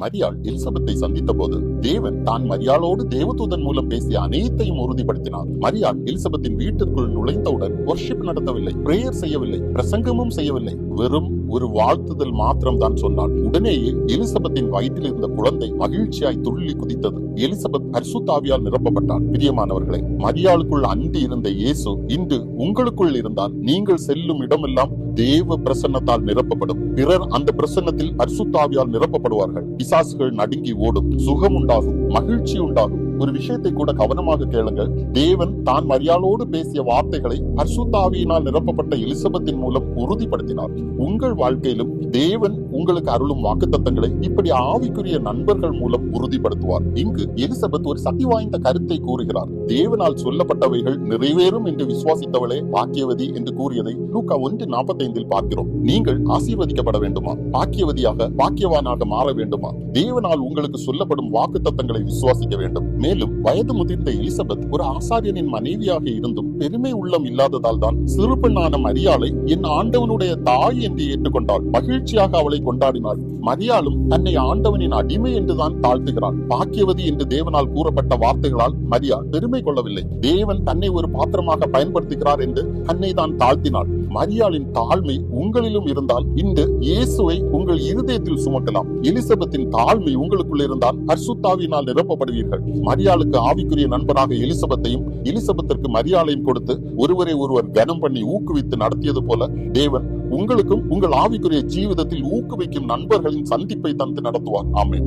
மரியாள் எலிசபெத்தை சந்தித்த போது தேவன் தான் மரியாளோடு தேவதூதன் மூலம் பேசிய அனைத்தையும் உறுதிப்படுத்தினார். மரியாள் எலிசபெத்தின் வீட்டிற்குள் நுழைந்தவுடன் ஒர்ஷிப் நடத்தவில்லை பிரேயர் செய்யவில்லை பிரசங்கமும் செய்யவில்லை. வெறும் ஒரு வாழ்த்துதல் மாத்திரம் தான் சொன்னாள். உடனேயே எலிசபெத்தின் வயிற்றில் இருந்த குழந்தை மகிழ்ச்சியாய் துள்ளி குதித்தது. எலிசபெத் பரிசுத்தாவியால் நிரப்பப்பட்டார் பிரியமானவர்களே மரியாளுக்குள் அன்றி இருந்த இயேசு இன்று உங்களுக்குள் இருந்தால் நீங்கள் செல்லும் இடமெல்லாம் தேவ பிரசன்னத்தால் நிரப்பப்படும். பிறர் அந்த பிரசன்னத்தில் பரிசுத்தாவியால் நிரப்பப்படுவார்கள். பிசாசுகள் நடுங்கி ஓடும். சுகம் உண்டாகும் மகிழ்ச்சி உண்டாகும் ஒரு விஷயத்தை கூட கவனமாக கேளுங்கள். தேவன் தான் மரியாளோடு பேசிய வார்த்தைகளை அர்சுத்தாவியினால் நிரப்பப்பட்ட எலிசபெத்தின் மூலம் உறுதிப்படுத்தினார். உங்கள் வாழ்க்கையிலும் தேவன் உங்களுக்கு அருளும் வாக்குத்தத்தங்களை இப்படி ஆவிக்குரிய நண்பர்கள் மூலம் உறுதிப்படுத்துவார். இங்கு எலிசபெத் ஒரு சக்தி வாய்ந்த கருத்தை கூறுகிறார். தேவனால் சொல்லப்பட்டவைகள் நிறைவேறும் என்று விசுவாசித்தவளே பாக்கியவதி என்று கூறியதை லூக்கா ஒன்று நாற்பத்தைந்தில் பார்க்கிறோம். நீங்கள் ஆசீர்வதிக்கப்பட வேண்டுமா? பாக்கியவதியாக பாக்கியவானாக மாற வேண்டுமா? தேவனால் உங்களுக்கு சொல்லப்படும் வாக்குத்தத்தங்களை விசுவாசிக்க வேண்டும். மேலும் வயது முதிர்ந்த எலிசபெத் ஒரு ஆசாரியனின் மனைவியாக இருந்தும் பெருமை உள்ளம் இல்லாததால் தான் சிறு பெண்ணான மரியாளை என் ஆண்டவனுடைய தாய் என்று ஏற்றுக்கொண்டாள். மகிழ்ச்சியாக அவளை கொண்டாடினாள். மரியாளும் தன்னை ஆண்டவனின் அடிமை என்றுதான் தாழ்த்துகிறாள். பாக்கியவதி என்று தேவனால் கூறப்பட்ட வார்த்தைகளால் மரியாள் பெருமை கொள்ளவில்லை. தேவன் தன்னை ஒரு பாத்திரமாக பயன்படுத்துகிறார் என்று தன்னை தான் தாழ்த்தினாள். மரியாளின் தாழ்மை உங்களிலும் இருந்தால் இன்று இயேசுவை உங்கள் இருதயத்தில் சுமக்கலாம். எலிசபெத்தின் தாழ்மை உங்களுக்குள் இருந்தால் அர்சுத்தாவினால் நிரப்பப்படுவீர்கள். மரியாளுக்கு ஆவிக்குரிய நண்பராக எலிசபெத்தையும் எலிசபெத்திற்கு மரியாளையும் கொடுத்து ஒருவரை ஒருவர் கனம் பண்ணி ஊக்குவித்து நடத்தியது போல தேவன் உங்களுக்கும் உங்கள் ஆவிக்குரிய ஜீவிதத்தில் ஊக்குவிக்கும் நண்பர்களின் சந்திப்பை தந்து நடத்துவார். ஆமேன்.